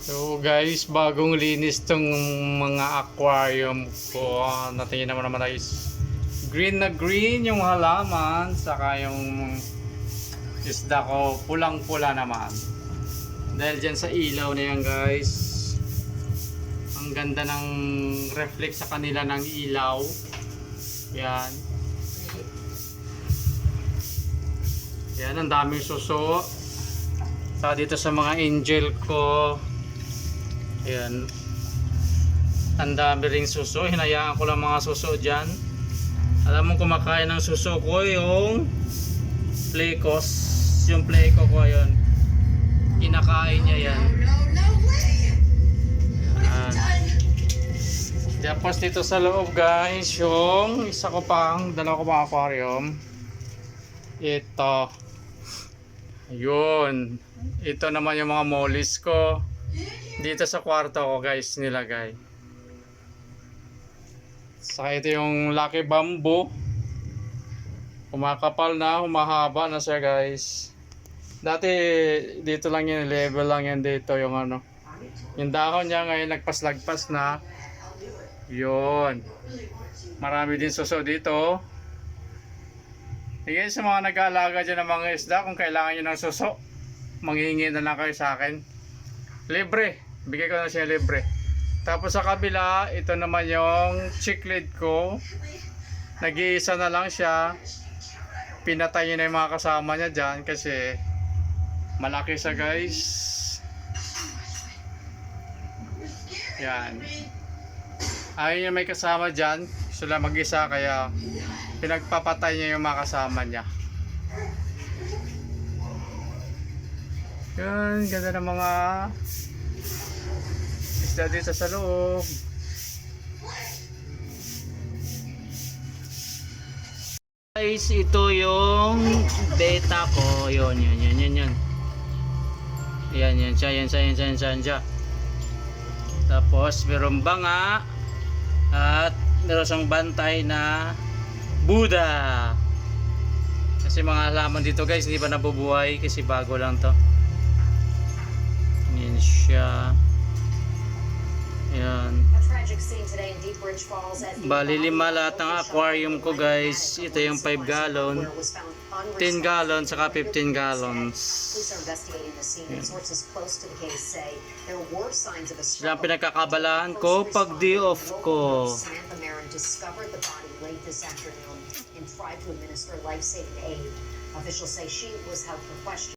So guys, bagong linis tong mga aquarium ko. Natingin naman naman guys. Green na green yung halaman. Saka yung isda ko pulang-pula naman. Dahil dyan sa ilaw na yan guys. Ang ganda ng reflect sa kanila ng ilaw. Yan. Yan, ang daming suso. Saka dito sa mga angel ko. Ayan. Ang dami ring suso. Hinayaan ko lang mga suso dyan. Alam mo kumakain ng suso ko yung plecos. Yung pleco ko yun. Kinakain niya yan. Ayan. Tapos dito sa loob guys, yung isa ko pang, dalawa ko pang aquarium. Ito. Yun. Ito naman yung mga mollies ko. Dito sa kwarto ko guys nilagay. Saka ito yung lucky bamboo. Kumakapal na, humahaba na siya guys. Dati dito lang yan, level lang yan dito yung ano. Yung dahon niya ngayon nagpaslagpas na. Yun. Marami din suso dito. Sige sa mga nag-aalaga dyan ng mga isda, kung kailangan nyo ng suso, manghihingi na lang kayo sa akin. Libre. Bigay ko na siya libre. Tapos sa kabila, ito naman yung chiclet ko. Nag-iisa na lang siya. Pinatay niya na yung mga kasama niya dyan kasi malaki siya guys. Yan. Ayaw niya may kasama dyan. Lang mag-isa kaya pinagpapatay niya yung mga kasama niya. Yan, ganda ng mga isda dito sa loob. Guys, ito yung beta ko. Yun, yun, yun, yun, yun. Yan, yan siya, yan yan yan yan. Tapos, meron banga. At meron siyang bantay na Buddha. Kasi mga halaman dito guys, hindi pa nabubuhay kasi bago lang to. As the Bali lima lahat ng aquarium ko guys. Ito yung 5 gallon, was found 10 unresponsive. gallon, saka 15 gallons. Sila ang pinagkakabalahan ko pag di off ko. Officials say she was held for question.